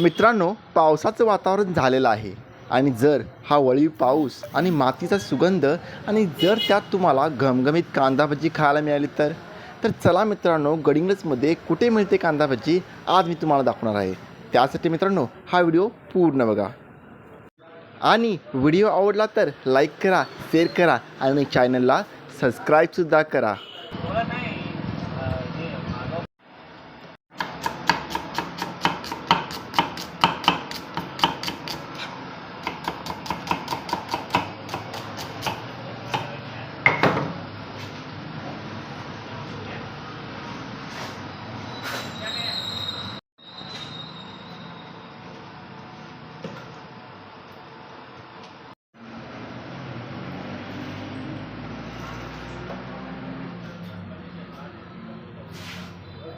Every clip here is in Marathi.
मित्रांनो पावसाचं वातावरण झालेलं आहे. आणि जर हा वळीव पाऊस आणि मातीचा सुगंध आणि जर त्यात तुम्हाला घमघमीत कांदा भजी खायला मिळाली तर तर चला मित्रांनो गडिंग्लजमध्ये कुठे मिळते कांदा भजी आज मी तुम्हाला दाखवणार आहे. त्यासाठी मित्रांनो हा व्हिडिओ पूर्ण बघा. आणि व्हिडिओ आवडला तर लाईक करा शेअर करा आणि चॅनलला सबस्क्राईबसुद्धा करा.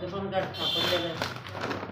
Dur onu karıştırma.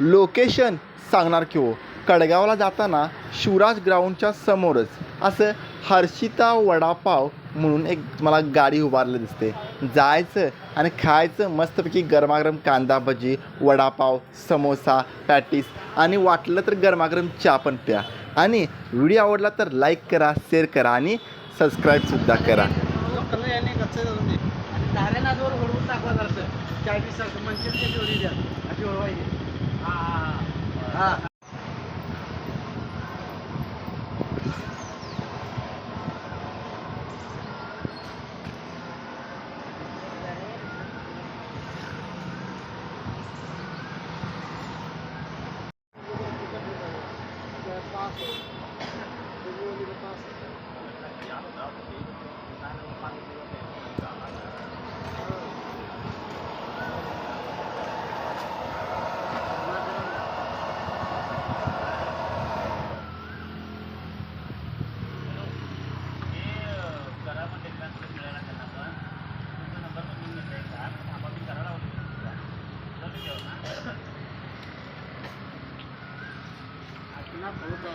लोकेशन सांगणार की हो. कडगावला जाताना शिवराज ग्राउंडच्या समोरच असं हर्षिता वडापाव म्हणून एक मला गाडी उभारलं दिसते. जायचं आणि खायचं मस्तपैकी गरमागरम कांदा भजी वडापाव समोसा पॅटीस आणि वाटलं तर गरमागरम चहा पण प्या. आणि व्हिडिओ आवडला तर लाईक करा शेअर करा आणि सबस्क्राईबसुद्धा करा. चाळीस 아. 아. 아. 他不是这